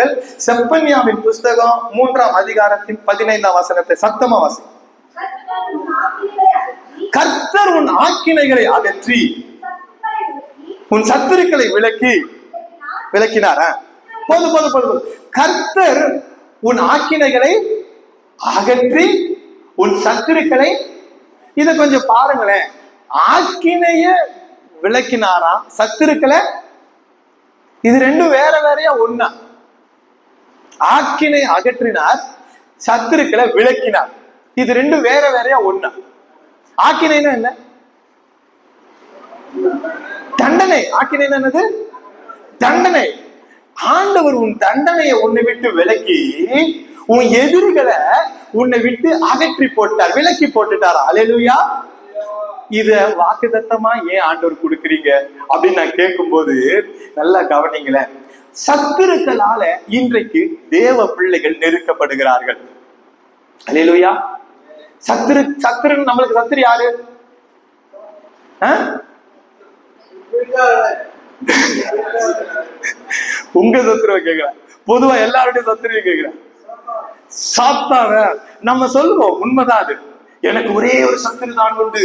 வாசியுங்கள் செப்பன்யாவின் புஸ்தகம் மூன்றாம் அதிகாரத்தின் பதினைந்தாம் வசனத்தை சத்தமா வாசி. கர்த்தர் உன் ஆக்கினைகளை அகற்றி, உன் சத்துருக்களை விளக்கி விளக்கினாரா? போது போது போது கர்த்தர் உன் ஆக்கினைகளை அகற்றி உன் சத்துருக்களை இதை கொஞ்சம் பாருங்களேன். ஆக்கினைய விளக்கினாரா சத்துருக்களை? இது ரெண்டும் வேற வேறையா ஒன்னா ஆக்கினை அகற்றினார் சத்துருக்களை விளக்கினார். இது ரெண்டும் வேற வேறையா ஒண்ணா. ஆக்கினைனா என்ன? தண்டனை. ஆக்கினை என்னது? தண்டனை. ஆண்டவர் உன் தண்டனையை உன்னை விட்டு விலக்கி உன் எதிரிகளை உன்னை விட்டு அகற்றி போட்டார் விலக்கி போட்டுட்டாரா. அலையலுயா. இத வாக்குதத்தமா ஏன் ஆண்டவர் கொடுக்குறீங்க? அப்படின்னு நான் கேட்கும்போது நல்லா கவனிங்களேன். சத்துருக்களால இன்றைக்கு தேவ பிள்ளைகள் நெருக்கப்படுகிறார்கள். அலையலுயா. சத்துரு சத்துரு நம்மளுக்கு சத்துரு யாரு? உங்க சத்துருவை கேக்குறேன். பொதுவா எல்லாருடைய சத்துருவையும் கேக்குறேன். சாத்தான நம்ம சொல்லுவோம் உண்மைதான் அது. எனக்கு ஒரே ஒரு சத்துரு தான் உண்டு.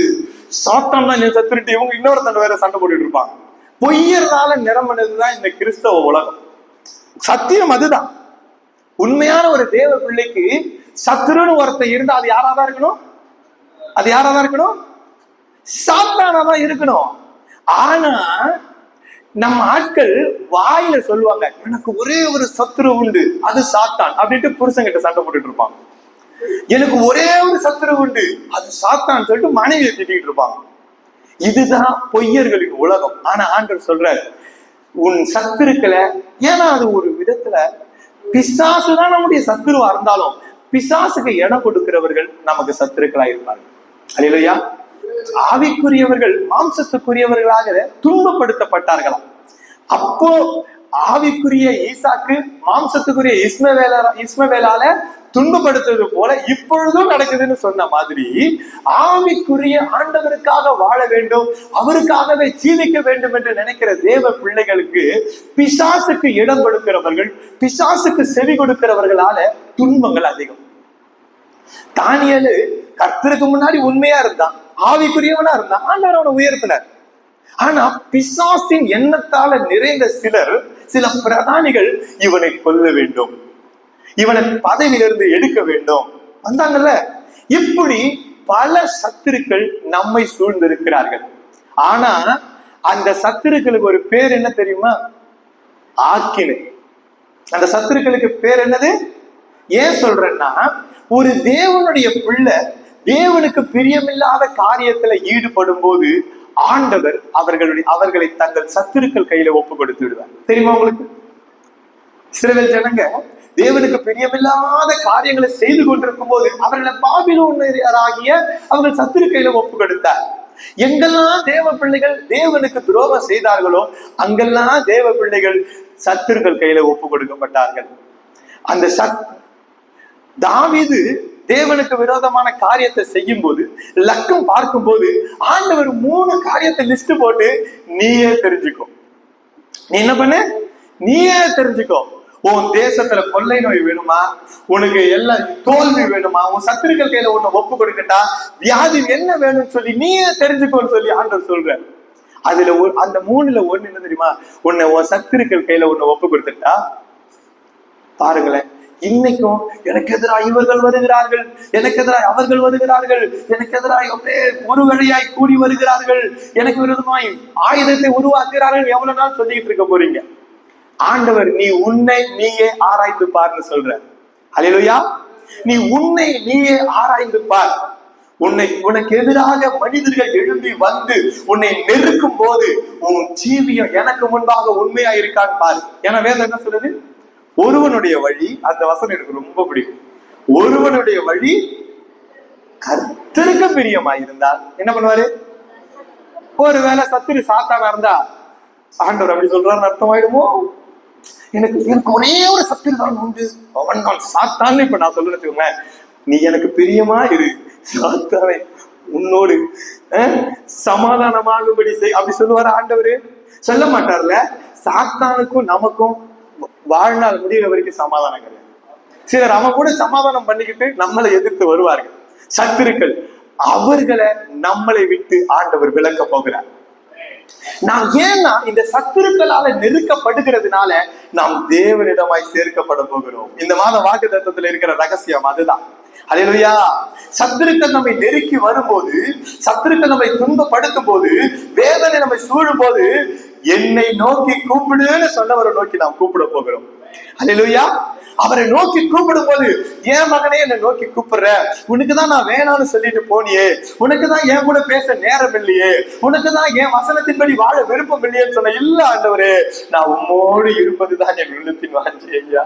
சாத்தான் தான் என் சத்துருட்டு இவங்க இன்னொருத்தன் வேற சண்டை போட்டுட்டு இருப்பாங்க. பொய்யறதால நிரம்பினதுதான் இந்த கிறிஸ்தவ உலகம். சத்தியம் அதுதான். உண்மையான ஒரு தேவ பிள்ளைக்கு சத்துருன்னு ஒருத்தன் இருந்தா அது யாராதான் இருக்கணும்? அது யாராதான் இருக்கணும்? சாத்தானாதான் இருக்கணும். ஆனா நம்ம ஆட்கள் வாயில சொல்லுவாங்க எனக்கு ஒரே ஒரு சத்துரு உண்டு அது சாத்தான் அப்படின்ட்டு புருஷன்கிட்ட சண்டை போட்டுட்டு இருப்பாங்க. எனக்கு ஒரே ஒரு சத்துரு உண்டு அது சாத்தான் சொல்லிட்டு மனைவியை திட்டிட்டு இருப்பாங்க. இதுதான் பொய்யர்களின் உலகம். ஆனா ஆண்டவர் சொல்ற உன் சத்துருக்களை ஏன்னா அது ஒரு விதத்துல பிசாசு தான் நம்முடைய சத்துருவா இருந்தாலும் பிசாசுக்கு இடம் கொடுக்கிறவர்கள் நமக்கு சத்துருக்களா இருப்பார்கள் அல்லையா ஆவிக்குரியவர்கள் மாம்சத்துக்குரியவர்களாக துன்பப்படுத்தப்பட்டார்களாம். அப்போ ஆவிக்குரிய ஈசாக்கு மாம்சத்துக்குரிய இஸ்மவேல இஸ்மவேலால துன்பப்படுத்துவது போல இப்பொழுதும் நடக்குதுன்னு சொன்ன மாதிரி ஆவிக்குரிய ஆண்டவருக்காக வாழ வேண்டும் அவருக்காகவே ஜீவிக்க வேண்டும் என்று நினைக்கிற தேவ பிள்ளைகளுக்கு பிசாசுக்கு இடம் கொடுக்கிறவர்கள் பிசாசுக்கு செவி கொடுக்கிறவர்களால துன்பங்கள் அதிகம். தானியலு கர்த்தருக்கு முன்னாடி உண்மையா இருந்தான் ஆவிக்குரியவனா இருந்தான் ஆண்டவர் அவனை உயர்த்தினார். ஆனா பிசாசின் எண்ணத்தால நிறைந்த சிலர் சில பிரதானிகள் இவனை கொல்ல வேண்டும். இவனை பதவியிலிருந்து எடுக்க வேண்டும். வந்தாங்கல்ல? இப்படி பல சத்துருக்கள் நம்மை சூழ்ந்திருக்கிறார்கள். ஆனா அந்த சத்துருக்களுக்கு ஒரு பேர் என்ன தெரியுமா? ஆக்கினை. அந்த சத்துருக்களுக்கு பேர் என்னது? ஏன் சொல்றேன்னா ஒரு தேவனுடைய பிள்ளை தேவனுக்கு பிரியமில்லாத காரியத்துல ஈடுபடும் போது ஆண்டவர் அவர்களுடைய அவர்களை தங்கள் சத்துருக்கள் கையில ஒப்பு கொடுத்து விடுவார். தெரியுமா உங்களுக்கு? இஸ்ரவேல் ஜனங்க தேவனுக்கு பிரியமில்லாத காரியங்களை செய்து கொண்டிருக்கும் போது அவர்களை பாபிலோன்னியராகிய அவர்கள் சத்துரு கையில ஒப்பு கொடுத்தார். எங்கெல்லாம் தேவ பிள்ளைகள் தேவனுக்கு துரோகம் செய்தார்களோ அங்கெல்லாம் தேவ பிள்ளைகள் சத்துருக்கள் கையில ஒப்பு கொடுக்கப்பட்டார்கள். அந்த சத் தாவிது தேவனுக்கு விரோதமான காரியத்தை செய்யும் போது லக்கம் பார்க்கும்போது ஆண்டவர் மூணு காரியத்தை லிஸ்ட் போட்டு நீயே தெரிஞ்சுக்கோ. நீ என்ன பண்ணு? நீயே தெரிஞ்சுக்கோ. உன் தேசத்துல கொள்ளை நோய் வேணுமா? உனக்கு எல்லாம் தோல்வி வேணுமா? உன் சத்துருக்கள் கையில உன்னை ஒப்பு கொடுக்கட்டா? வியாதி என்ன வேணும்னு சொல்லி நீயே தெரிஞ்சுக்கோன்னு சொல்லி ஆண்டவர் சொல்ற அதுல ஒரு- அந்த மூணுல ஒண்ணு என்ன தெரியுமா? உன்னை உன் சத்துருக்கள் கையில உன்னை ஒப்பு கொடுத்துட்டா? பாருங்களேன். இன்னைக்கும் எனக்கு எதிராக இவர்கள் வருகிறார்கள். எனக்கு எதிராக அவர்கள் வருகிறார்கள். எனக்கு எதிராக அப்படியே ஒரு வழியாய் கூடி வருகிறார்கள். எனக்கு விரோதமாய் ஆயுதத்தை உருவாக்குகிறார்கள். எவ்வளவு நாள் சொல்லிட்டு இருக்க போறீங்க? ஆண்டவர் நீ உன்னை நீயே ஆராய்ந்து பார்ன்னு சொல்ற. அலையலுயா நீ உன்னை நீயே ஆராய்ந்து பார். உன்னை உனக்கு எதிராக மனிதர்கள் எழும்பி வந்து உன்னை நெருக்கும் போது உன் ஜீவியம் எனக்கு முன்பாக உண்மையா இருக்கான்னு பாரு. ஏன்னா வேதம் என்ன சொல்றது ஒருவனுடைய வழி அந்த வசனம் எனக்கு ரொம்ப பிடிக்கும். ஒருவனுடைய வழி கர்த்தருக்கு பிரியமா இருந்தால் என்ன பண்ணுவாரு? ஒருவேளை சத்துரு சாத்தானா இருந்தா ஆண்டவர் அப்படி சொல்றாருன்னு அர்த்தமாயிடுமோ? எனக்கு எனக்கு ஒரே ஒரு சத்துரு தான் உண்டு. அவன் தான் சாத்தான்னு இப்ப நான் சொல்லுன்னு வச்சுக்கோங்களேன். நீ எனக்கு பிரியமா இரு. சாத்தானே உன்னோடு சமாதானமாகும்படி செய். அப்படி சொல்லுவாரு ஆண்டவரு? சொல்ல மாட்டார்ல. சாத்தானுக்கும் நமக்கும் வாழ்நாள் முடிகிற வரைக்கும் சமாதானம் கிடையாது. சிலர் அவன் கூட சமாதானம் பண்ணிக்கிட்டு நம்மளை எதிர்த்து வருவார்கள். சத்துருக்கள் அவர்களை நம்மளை விட்டு ஆண்டவர் விளக்க போகிறார். நாம் ஏன்னா இந்த சத்துருக்களால நெருக்கப்படுகிறதுனால நாம் தேவனிடமாய் சேர்க்கப்பட போகிறோம். இந்த மாத வாக்கு தத்துவத்துல இருக்கிற ரகசியம் அதுதான். அல்லேலூயா சத்துருக்கள் நம்மை நெருக்கி வரும்போது சத்துருக்கள் நம்மை துன்பப்படுத்தும் போது வேதனை நம்மை சூழும் போது என்னை நோக்கி கூப்பிடுன்னு சொன்னவரை நோக்கி நாம் கூப்பிட போகிறோம். அலையிலுயா அவரை நோக்கி கூப்பிடும் போது என் மகனே என்னை நோக்கி கூப்பிடுற? உனக்கு தான் நான் வேணாம்னு சொல்லிட்டு போனியே. உனக்கு தான் என் கூட பேச நேரம் இல்லையே. உனக்கு தான் என் வசனத்தின்படி வாழ விருப்பம் இல்லையேன்னு சொன்ன இல்ல ஆண்டவரே. நான் உம்மோடு இருப்பதுதான் என் உள்ளத்தின் வாஞ்சி ஐயா.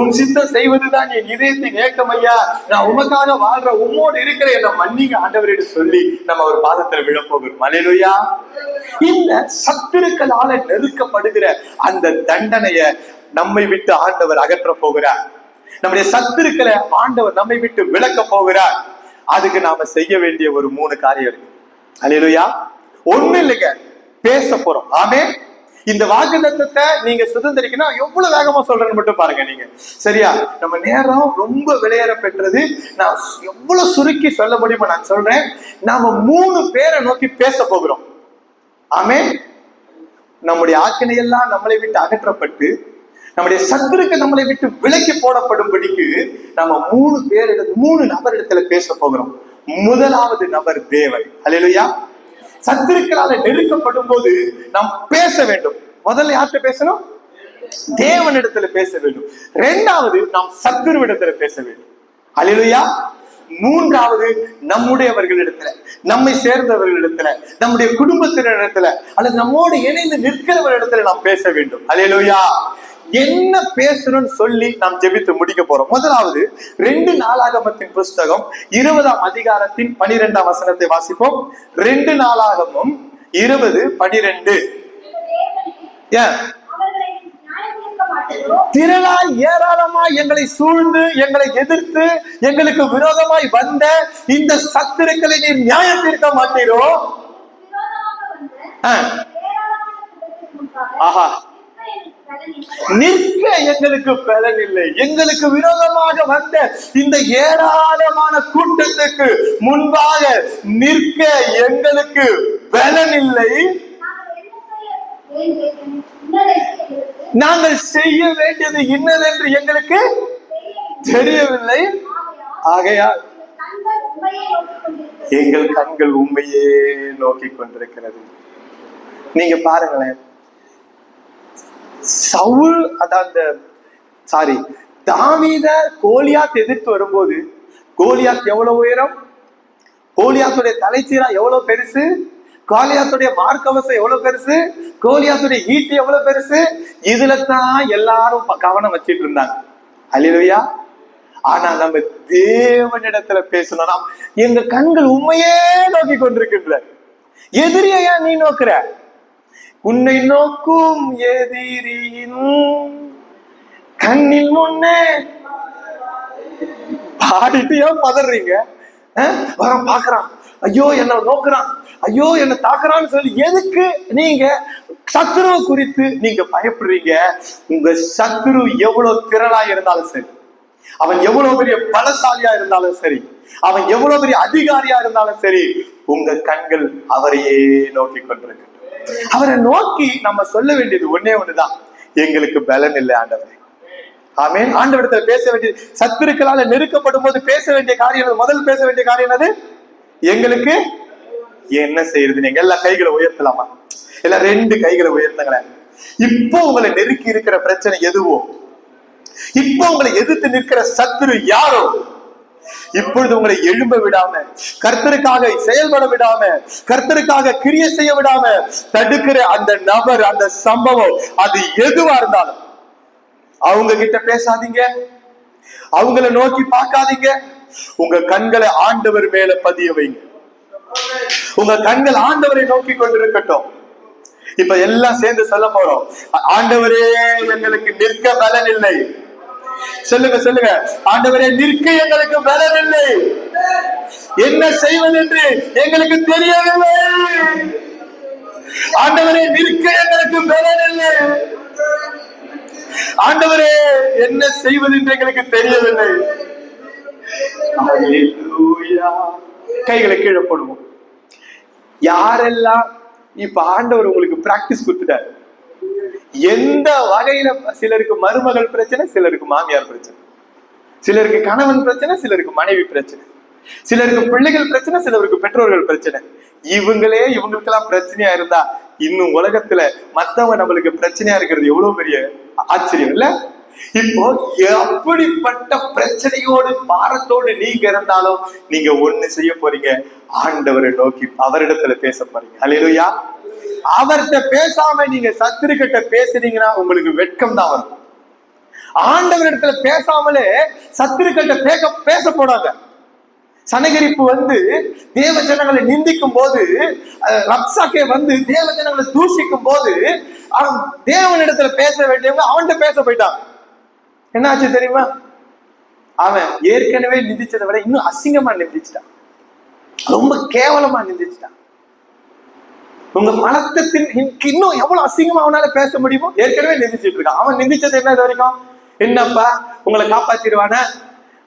உன் சித்தம் செய்வதுதான் என் இதயத்தின் ஏக்கம் ஐயா. நான் உமக்காக வாழ்ற உம்மோடு இருக்கிற என்ன மன்னிங்க ஆண்டவரே சொல்லி நம்ம ஒரு பாதத்துல விழப்போகிறோம். அலையிலுயா இந்த சத்துருக்களால நெருக்கப்படுகிற அந்த தண்டனைய நம்மை விட்டு ஆண்டவர் அகற்ற போகிறார். நம்முடைய சத்துருக்களை ஆண்டவர் நம்மை விட்டு விளக்க போகிறார். அதுக்கு நாம செய்ய வேண்டிய ஒரு மூணு காரியம் இருக்கு. அலையிலுயா ஒண்ணு இல்லைங்க. பேச போறோம். ஆமே இந்த வாக்குத்தத்தத்தை நீங்க சுதந்திரிக்கணும். எவ்வளவு வேகமா சொல்றேன்னு மட்டும் பாருங்க நீங்க. சரியா? நம்ம நேரம் ரொம்ப விளையாட பெற்றது. நான் எவ்வளவு சுருக்கி சொல்ல முடியுமோ நான் சொல்றேன். நாம மூணு பேரை நோக்கி பேச போகிறோம். ஆமே நம்முடைய ஆக்கினையெல்லாம் நம்மளை விட்டு அகற்றப்பட்டு நம்முடைய சத்துருக்கு நம்மளை விட்டு விலக்கி போடப்படும்படிக்கு நம்ம மூணு பேர் மூணு நபரிடத்துல பேச போகிறோம். முதலாவது நபர் தேவன். அல்லேலூயா சத்துருக்களால நெருக்கப்படும் போது நாம் பேச வேண்டும். முதல்ல யார்கிட்ட பேசணும்? தேவனிடத்துல பேச வேண்டும். இரண்டாவது நாம் சத்துருவிடத்துல பேச வேண்டும். அல்லேலூயா மூன்றாவது நம்முடையவர்களிடத்துல நம்மை சேர்ந்தவர்களிடத்துல நம்முடைய குடும்பத்தினரிடத்துல அல்லது நம்மோடு இணைந்து நிற்கிறவர்களிடத்துல நாம் பேச வேண்டும். அலையலோயா என்ன பேசணும்னு சொல்லி நாம் ஜெபித்து முடிக்க போறோம். முதலாவது ரெண்டு நாளாகமத்தின் புஸ்தகம் இருபதாம் அதிகாரத்தின் பனிரெண்டாம் வசனத்தை வாசிப்போம். ரெண்டு நாளாகமும் இருபது பனிரெண்டு. ஏன் திரளாய் ஏராளமாய் எங்களை சூழ்ந்து எங்களை எதிர்த்து எங்களுக்கு விரோதமாய் வந்த இந்த சத்துருக்களை நீர் நியாயம் தீர்க்க மாட்டீரோ? ஆஹா. நிற்க எங்களுக்கு பலன் இல்லை எங்களுக்கு விரோதமாக வந்த இந்த ஏராளமான கூட்டத்துக்கு முன்பாக நிற்க எங்களுக்கு பலன் இல்லை நாங்கள் செய்ய வேண்டியது இன்னதென்று எங்களுக்கு தெரியவில்லை. ஆகையால் எங்கள் கண்கள் உண்மையே நோக்கி கொண்டிருக்கிறது. நீங்க பாருங்களேன். சவுல் அதான் அந்த சாரி தாவீத கோலியாத் எதிர்த்து வரும்போது கோலியாத் எவ்வளவு உயரம்? கோலியாத்துடைய தலைச்சீரா எவ்வளவு பெருசு? கோலியாத்துடைய மார்க்கவசம் எவ்வளவு பெருசு? கோலியாத்துடைய ஈட்டு எவ்வளவு பெருசு? இதுல தான் எல்லாரும் கவனம் வச்சிட்டு இருந்தாங்க. அல்லையா ஆனா நம்ம தேவனிடத்துல பேசணும் நாம் எங்க கண்கள் உண்மையே நோக்கி கொண்டிருக்கின்ற எதிரியா நீ நோக்குற? உன்னை நோக்கும் எதிரியின் கண்ணில் முன்னே பாடிட்டு ஏன் பதறீங்க? அஹ்? பாக்குறான் ஐயோ என்ன நோக்குறான். ஐயோ என்ன தாக்குறான்னு சொல்லி எதுக்கு நீங்க சத்துருவை குறித்து நீங்க பயப்படுறீங்க? உங்க சத்துரு எவ்வளவு திரளா இருந்தாலும் சரி. அவன் எவ்வளவு பெரிய பலசாலியா இருந்தாலும் சரி. அவன் எவ்வளவு பெரிய அதிகாரியா இருந்தாலும் சரி. உங்க கண்கள் அவரையே நோக்கி கொண்டிருக்கட்டும் அவரை நோக்கி நம்ம சொல்ல வேண்டியது ஒண்ணே ஒண்ணுதான். எங்களுக்கு பலன் இல்லை ஆண்டவரே. ஆமே ஆண்டவரிடத்துல பேச வேண்டியது சத்துருக்களால நெருக்கப்படும் போது பேச வேண்டிய காரியம் முதல் பேச வேண்டிய காரியம் என்னது? எங்களுக்கு என்ன செய்யறது? நீங்க எல்லா கைகளை உயர்த்தலாமா? எல்லாம் ரெண்டு கைகளை உயர்த்துங்களேன். இப்போ உங்களை நெருக்கி இருக்கிற பிரச்சனை எதுவோ? இப்போ உங்களை எதிர்த்து நிற்கிற சத்துரு யாரோ? இப்பொழுது உங்களை எழும்ப விடாம கர்த்தருக்காக செயல்பட விடாம கர்த்தருக்காக கிரிய செய்ய விடாம தடுக்கிற அந்த நபர் அந்த சம்பவம் அது எதுவா இருந்தாலும் அவங்க கிட்ட பேசாதீங்க. அவங்கள நோக்கி பார்க்காதீங்க. உங்க கண்களை ஆண்டவர் மேல பதிய வைங்க. உங்க கண்கள் ஆண்டவரை நோக்கி கொண்டிருக்கட்டும். இப்ப எல்லாம் சேர்ந்து சொல்ல போறோம். ஆண்டவரே எங்களுக்கு நிற்க பலன் இல்லை. சொல்லுங்க சொல்லுங்க. ஆண்டவரே நிற்க எங்களுக்கு பலமில்லை இல்லை என்ன செய்வதென்று எங்களுக்கு தெரியவில்லை ஆண்டவரே நிற்க எங்களுக்கு பலமில்லை ஆண்டவரே என்ன செய்வது என்று எங்களுக்கு தெரியவில்லை. கைகளை கீழே போடுவோம். யாரெல்லாம் இப்ப ஆண்டவர் உங்களுக்கு பிராக்டிஸ் கொடுத்துட்டாரு எந்த வகையில சிலருக்கு மருமகள் பிரச்சனை சிலருக்கு மாமியார் பிரச்சனை. சிலருக்கு கணவன் பிரச்சனை சிலருக்கு மனைவி பிரச்சனை. சிலருக்கு பிள்ளைகள் பிரச்சனை சிலருக்கு பெற்றோர்கள் பிரச்சனை. இவங்களே இவங்களுக்கெல்லாம் பிரச்சனையா இருந்தா இன்னும் உலகத்துல மத்தவங்க நம்மளுக்கு பிரச்சனையா இருக்கிறது எவ்வளவு பெரிய ஆச்சரியம் இல்ல? இப்போ அப்படிப்பட்ட பிரச்சனையோடு பாரத்தோடு நீங்க இருந்தாலும் நீங்க ஒண்ணு செய்ய போறீங்க. ஆண்டவரை நோக்கி அவரிடத்துல பேச போறீங்க. அல்லேலூயா அவர்கிட்ட பேசாம நீங்க சத்துருக்கிட்ட பேசுறீங்கன்னா உங்களுக்கு வெட்கம் தான் வரும். ஆண்டவரிடத்துல பேசாமலே சத்துருக்கிட்ட பேச பேச போனாங்க சனகரிப்பு வந்து தேவ ஜனங்களை நிந்திக்கும் போது ரப்சாக்கே வந்து தேவ ஜனங்களை தூஷிக்கும் போது அவன் தேவனிடத்துல பேச வேண்டியவங்க அவன்கிட்ட பேச போயிட்டான். என்னாச்சு தெரியுமா? அவன் ஏற்கனவே நிந்திச்சதை விட இன்னும் அசிங்கமா நிந்திச்சிட்டான். ரொம்ப கேவலமா நிந்திச்சிட்டான். உங்க மனத்தின் இன்னும் எவ்வளவு அசிங்கமா அவனால பேச முடியுமோ? ஏற்கனவே நிந்திச்சிட்டு இருக்கான். அவன் நிந்திச்சது என்ன வரைக்கும்? என்னப்பா உங்களை காப்பாத்திடுவான?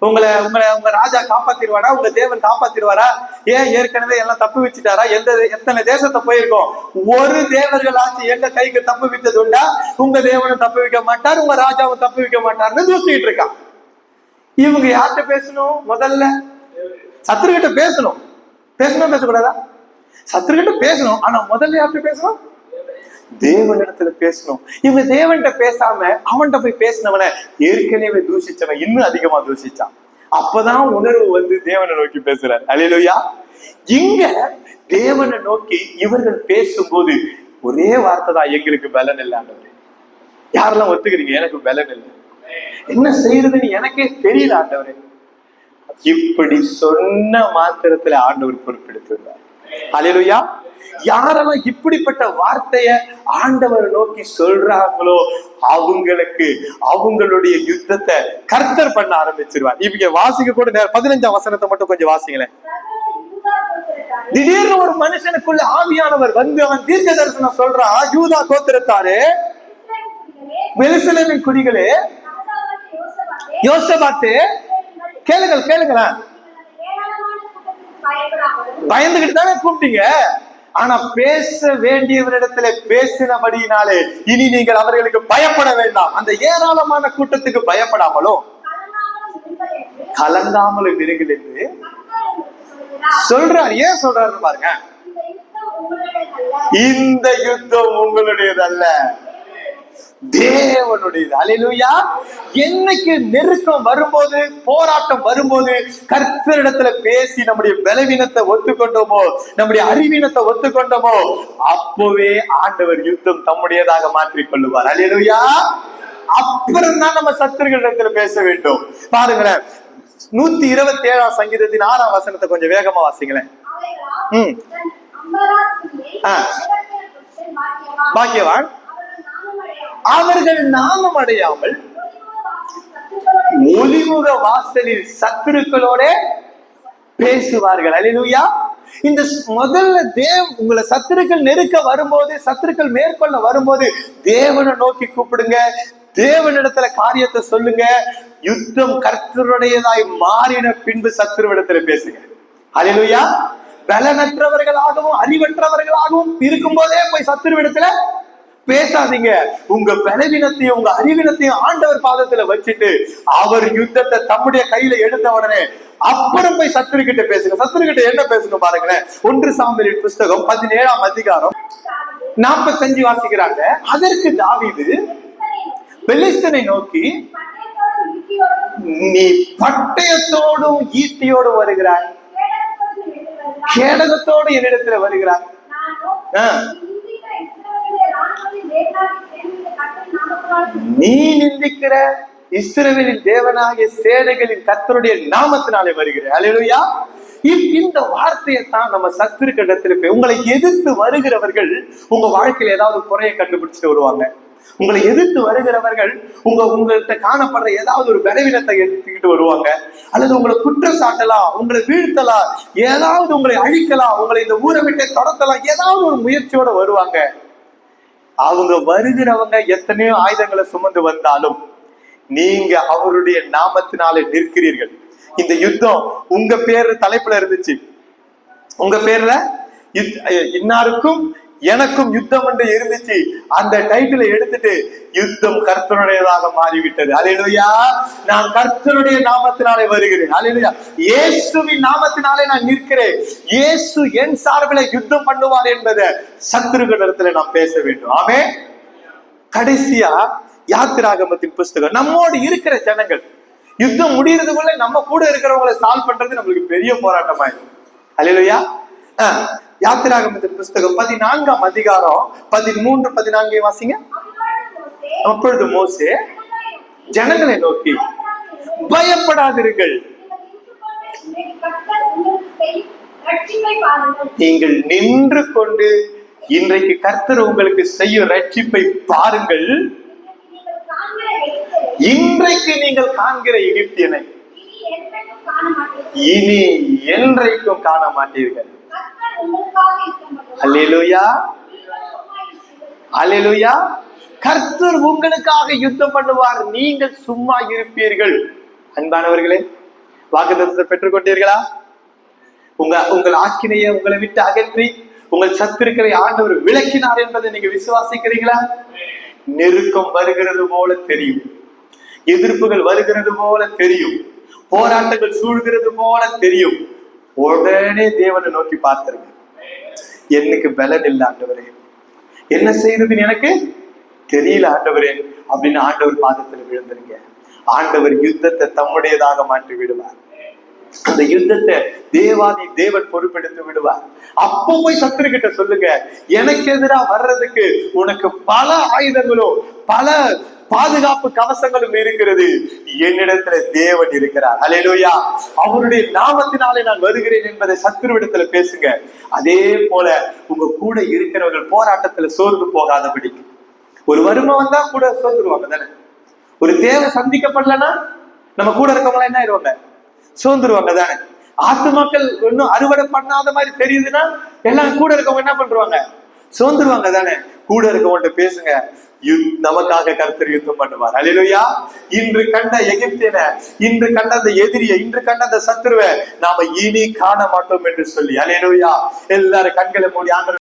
உங்களை உங்களை உங்க ராஜா காப்பாத்திடுவாரா? உங்க தேவன் காப்பாத்திடுவாரா? ஏன் ஏற்கனவே எல்லாம் தப்பு வச்சுட்டாரா எந்த எத்தனை தேசத்தை போயிருக்கோம்? ஒரு தேவர்கள் ஆச்சு எங்க கைக்கு தப்பு வித்தது உண்டா? உங்க தேவனும் தப்பு வைக்க மாட்டார் உங்க ராஜாவும் தப்பு வைக்க மாட்டார்னு தூசிட்டு இருக்கான். இவங்க யார்கிட்ட பேசணும்? முதல்ல சத்துருகிட்ட பேசணும். பேசணும் பேசக்கூடாதா? சத்துருகிட்ட பேசணும். ஆனா முதல்ல யார்கிட்ட பேசணும்? தேவனிடத்துல பேசணும். இவங்க தேவன்கிட்ட பேசாம அவன்கிட்ட போய் பேசினவன ஏற்கனவே தூஷிச்சவன் இன்னும் அதிகமா தூஷிச்சான். அப்பதான் உணர்வு வந்து தேவனை நோக்கி பேசுறாரு. அலையிலோயா இங்க தேவனை நோக்கி இவர்கள் பேசும்போது ஒரே வார்த்தை தான் எங்களுக்கு பலன் இல்லை யாரெல்லாம் ஒத்துக்கிறீங்க? எனக்கு பலன் இல்லை. என்ன செய்யறதுன்னு எனக்கே தெரியல ஆண்டவரே. இப்படி சொன்ன மாத்திரத்துல ஆண்டவர் பொறுப்பெடுத்திருந்தார். அலையிலுயா யாரெல்லாம் இப்படிப்பட்ட வார்த்தைய ஆண்டவர் நோக்கி சொல்றாங்களோ அவங்களுக்கு அவங்களுடைய யுத்தத்தை கர்த்தர் பண்ண ஆரம்பிச்சிருவார். இவங்க வாசிக்க கூட நேரம் பதினஞ்சாம் வசனத்தை மட்டும் கொஞ்சம் வாசிங்களேன். திடீர்னு ஒரு மனுஷனுக்குள்ள ஆவியானவர் வந்து அவன் தீர்க்க தரிசனம் சொல்றான். யூதா கோத்திரத்தாரு இஸ்ரவேல் குடிகளே, வெலுசலேமின் குடிகளே யோசபாத்து கேளுங்கள். கேளுங்களேன். பயந்துகிட்டு தானே கூப்பிட்டீங்க? ஆனா பேச வேண்டியவரிடத்துல பேசினபடியினாலே இனி நீங்கள் அவர்களுக்கு பயப்பட வேண்டாம். அந்த ஏராளமான கூட்டத்துக்கு பயப்படாமலும் கலங்காமலும் இருங்கள் என்று சொல்றார். ஏன் சொல்றாருன்னு பாருங்க. இந்த யுத்தம் உங்களுடையதல்ல. தேவனுடையது அலையிலுயா என்னைக்கு நெருக்கம் வரும்போது போராட்டம் வரும்போது கர்த்தரிடத்துல பேசி நம்முடைய பலவீனத்தை ஒத்துக்கொண்டோமோ நம்முடைய அறிவீனத்தை ஒத்துக்கொண்டோமோ அப்பவே ஆண்டவர் யுத்தம் தம்முடையதாக மாற்றிக் கொள்ளுவார் அலையிலுயா அப்புறம் தான் நம்ம சத்துருகளிடத்துல பேச வேண்டும். பாருங்களேன் நூத்தி இருபத்தி ஏழாம் சங்கீதத்தின் ஆறாம் வசனத்தை கொஞ்சம் வேகமா வாசிங்களேன். ம். பாக்கியவான். அவர்கள் நாமம் அடையாமல் ஒளிமுக வாசலில் சத்துருக்களோட பேசுவார்கள். அல்லேலூயா. இந்த முதல்ல தேவ் உங்களை சத்துருக்கள் நெருக்க வரும்போது சத்துருக்கள் மேற்கொள்ள வரும்போது தேவனை நோக்கி கூப்பிடுங்க. தேவனிடத்துல காரியத்தை சொல்லுங்க. யுத்தம் கர்த்தருடையதாய் மாறின பின்பு சத்துருவிடத்துல பேசுங்க. அல்லேலூயா. பலனற்றவர்களாகவும் அறிவற்றவர்களாகவும் இருக்கும்போதே போய் சத்துருவிடத்துல பேசாதீங்க. உங்க பலவீனத்தையும் உங்க அறிவினத்தையும் ஆண்டவர் பாதத்துல வச்சுட்டு அவர் யுத்தத்தை தம்முடைய கையில எடுத்த உடனே அப்புறம் போய் சத்துரு கிட்ட பேசுங்க. சத்துரு கிட்ட என்ன பேசணும் பாருங்களேன். ஒன்று சாம்பலின் புஸ்தகம் பதினேழாம் அதிகாரம் நாற்பத்தஞ்சு வாசிக்கிறாங்க. அதற்கு தாவிது பெலிஸ்தனை நோக்கி நீ பட்டயத்தோடும் ஈட்டியோடும் கேடகத்தோடும் வருகிறாய். கேடகத்தோடு என்னிடத்துல வருகிறாய். நீ நிந்திக்கிற இஸ்ரவேலின் தேவனாகிய சேனைகளின் கத்தருடைய நாமத்தினாலே வருகிறேன் அல்லேலூயா இந்த வார்த்தையை தான் நம்ம சத்துரு கண்டத்துல போய் உங்களை எதிர்த்து வருகிறவர்கள் உங்க வாழ்க்கையில ஏதாவது குறையை கண்டுபிடிச்சிட்டு வருவாங்க. உங்களை எதிர்த்து வருகிறவர்கள் உங்க உங்கள்கிட்ட காணப்படுற ஏதாவது ஒரு பலவீனத்தை எடுத்துக்கிட்டு வருவாங்க. அல்லது உங்களை குற்றம் சாட்டலாம் உங்களை வீழ்த்தலாம் ஏதாவது உங்களை அழிக்கலாம் உங்களை இந்த ஊரை விட்டு தொடத்தலாம் ஏதாவது ஒரு முயற்சியோட வருவாங்க. அவங்க வருகிறவங்க எத்தனையோ ஆயுதங்களை சுமந்து வந்தாலும் நீங்க அவருடைய நாமத்தினாலே நிற்கிறீர்கள். இந்த யுத்தம் உங்க பேர் தலைப்புல இருந்துச்சு. உங்க பேர்ல? இன்னாருக்கும் எனக்கும் யுத்தம் என்று இருந்துச்சு. அந்த டைட்டிலை எடுத்துட்டு யுத்தம் கர்த்தனுடையதாக மாறிவிட்டது. அலையிலுயா நான் கர்த்தனுடைய நாமத்தினாலே வருகிறேன். அலையிலுயா இயேசுவின் நாமத்தினாலே நான் நிற்கிறேன். இயேசு என் சார்பில் யுத்தம் பண்ணுவார் என்பதை சத்துருகளிடத்துல நாம் பேச வேண்டும். ஆமே கடைசியா யாத்திராகமத்தின் புஸ்தகம். நம்மோடு இருக்கிற ஜனங்கள் யுத்தம் முடியறதுக்குள்ள நம்ம கூட இருக்கிறவங்களை சால்வ் பண்றது நம்மளுக்கு பெரிய போராட்டமாயிடும் அலையிலுயா யாத்திராகமத்தின் புஸ்தகம் பதினான்காம் அதிகாரம் பதிமூன்று பதினான்கே வாசிங்க? அப்பொழுது மோசே ஜனங்களை நோக்கி, பயப்படாதீர்கள் நீங்கள் நின்று கொண்டு இன்றைக்கு கர்த்தர் உங்களுக்கு செய்யும் ரட்சிப்பை பாருங்கள். இன்றைக்கு நீங்கள் காண்கிற எகிப்தியனை இனி என்றைக்கும் காண மாட்டீர்கள். அல்லேலூயா அல்லேலூயா கர்த்தர் உங்களுக்காக யுத்தம் பண்ணுவார். நீங்கள் சும்மா இருப்பீர்கள். அன்பானவர்களே வாக்குத்தத்தத்தை பெற்றுக்கொண்டீர்களா உங்க உங்கள் ஆக்கினையை உங்களை விட்டு அகற்றி உங்கள் சத்துருக்களை ஆண்டவர் விளக்கினார் என்பதை நீங்க விசுவாசிக்கிறீங்களா நெருக்கம் வருகிறது போல தெரியும். எதிர்ப்புகள் வருகிறது போல தெரியும். போராட்டங்கள் சூழ்கிறது போல தெரியும். உடனே தேவனை நோக்கி பார்த்திருங்க. எனக்கு பலன் இல்லை ஆண்டவரே. என்ன செய்யறதுன்னு எனக்கு? தெரியல ஆண்டவரே அப்படின்னு ஆண்டவர் பாதத்துல விழுந்துருங்க. ஆண்டவர் யுத்தத்தை தம்முடையதாக மாற்றி விடுவார். அந்த யுத்தத்தை தேவாதி தேவன் பொறுப்பெடுத்து விடுவார். அப்போ போய் சத்துரு கிட்ட சொல்லுங்க எனக்கு எதிரா வர்றதுக்கு உனக்கு பல ஆயுதங்களும் பல பாதுகாப்பு கவசங்களும் இருக்கிறது. என்னிடத்துல தேவன் இருக்கிறார். அலையலோயா அவருடைய நாமத்தினாலே நான் வருகிறேன் என்பதை சத்துருவிடத்துல பேசுங்க. அதே போல உங்க கூட இருக்கிறவர்கள் போராட்டத்துல சோர்ந்து போகாதபடிக்கு ஒரு வறுமை வந்தா கூட சோர்ந்துருவாங்க தானே? ஒரு தேவை சந்திக்கப்படலன்னா நம்ம கூட இருக்கவங்களா என்ன ஆயிடுவாங்க சோர்ந்துருவாங்க தானே? ஆத்துமாக்கள் இன்னும் அறுவடை பண்ணாத மாதிரி தெரியுதுன்னா எல்லாம் கூட இருக்கவங்க என்ன பண்றாங்க? சோர்ந்துருவாங்க தானே? கூட இருக்கவங்கள்ட்ட பேசுங்க. நமக்காக கர்த்தர் யுத்தம் பண்ணுவார். அல்லேலூயா இன்று கண்ட எகிப்தின இன்று கண்ட அந்த எதிரியை இன்று கண்ட அந்த சத்துருவை நாம இனி காண மாட்டோம் என்று சொல்லி அல்லேலூயா எல்லாரும் கண்களை மூடி ஆண்டு